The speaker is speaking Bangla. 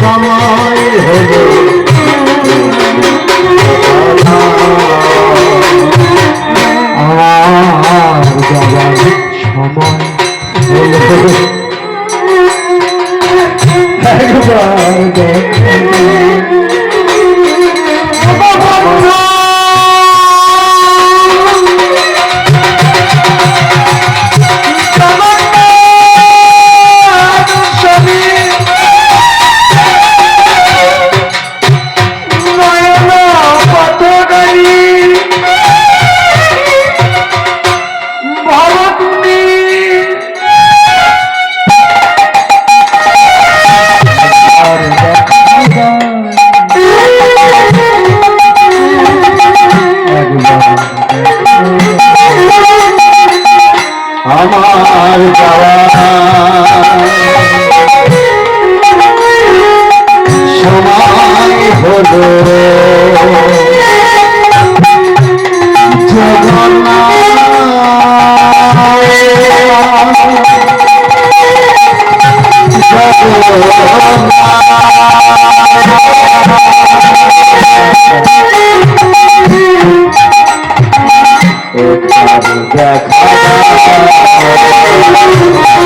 সময় হলো। সময় হলো। একবার আমার যাওয়া সময় হলো দেখা Thank you.